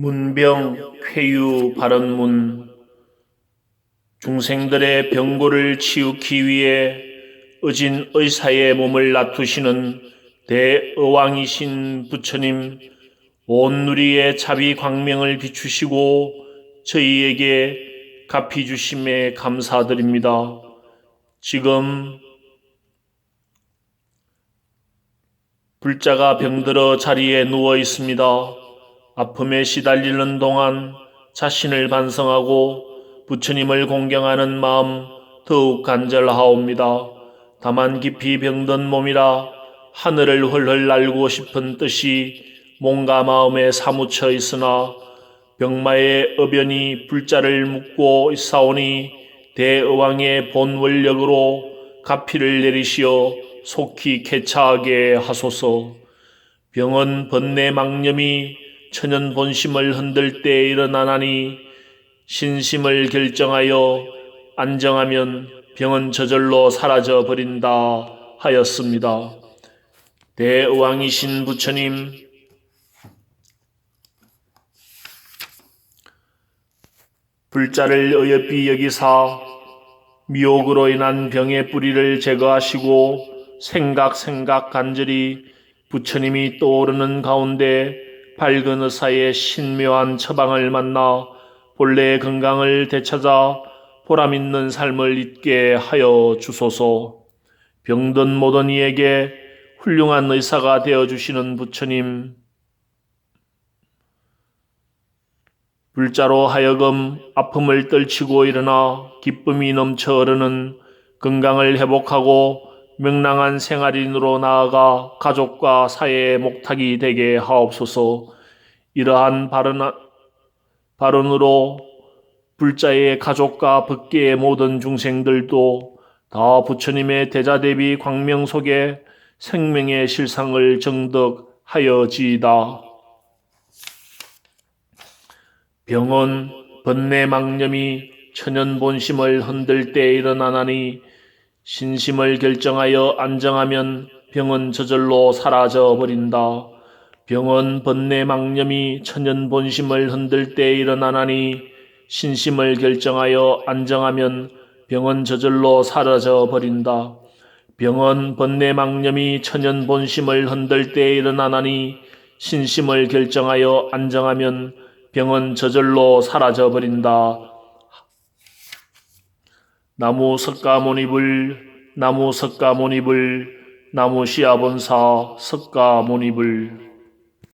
문병 쾌유 발언문 중생들의 병고를 치우기 위해 의진 의사의 몸을 놔두시는 대의왕이신 부처님 온 누리의 자비 광명을 비추시고 저희에게 갚이 주심에 감사드립니다. 지금 불자가 병들어 자리에 누워 있습니다. 아픔에 시달리는 동안 자신을 반성하고 부처님을 공경하는 마음 더욱 간절하옵니다. 다만 깊이 병든 몸이라 하늘을 헐헐 날고 싶은 뜻이 몸과 마음에 사무쳐 있으나 병마의 어변이 불자를 묶고 있사오니 대의왕의 본 원력으로 가피를 내리시어 속히 개차하게 하소서. 병은 번뇌 망념이 천연 본심을 흔들 때 일어나나니 신심을 결정하여 안정하면 병은 저절로 사라져 버린다 하였습니다. 대의왕이신 부처님 불자를 어여삐 여기사 미혹으로 인한 병의 뿌리를 제거하시고 생각 생각 간절히 부처님이 떠오르는 가운데 밝은 의사의 신묘한 처방을 만나 본래의 건강을 되찾아 보람 있는 삶을 잊게 하여 주소서. 병든 모든 이에게 훌륭한 의사가 되어 주시는 부처님 불자로 하여금 아픔을 떨치고 일어나 기쁨이 넘쳐 흐르는 건강을 회복하고 명랑한 생활인으로 나아가 가족과 사회의 목탁이 되게 하옵소서. 이러한 발언, 발언으로 불자의 가족과 법계의 모든 중생들도 다 부처님의 대자대비 광명 속에 생명의 실상을 정덕하여지이다. 병은 번뇌 망념이 천연 본심을 흔들 때 일어나나니 신심을 결정하여 안정하면 병은 저절로 사라져 버린다. 병은 번뇌 망념이 천연 본심을 흔들 때 일어나나니 신심을 결정하여 안정하면 병은 저절로 사라져 버린다. 병은 번뇌 망념이 천연 본심을 흔들 때 일어나나니 신심을 결정하여 안정하면 병은 저절로 사라져 버린다. 나무 석가모니불 나무 석가모니불 나무 시아본사 석가모니불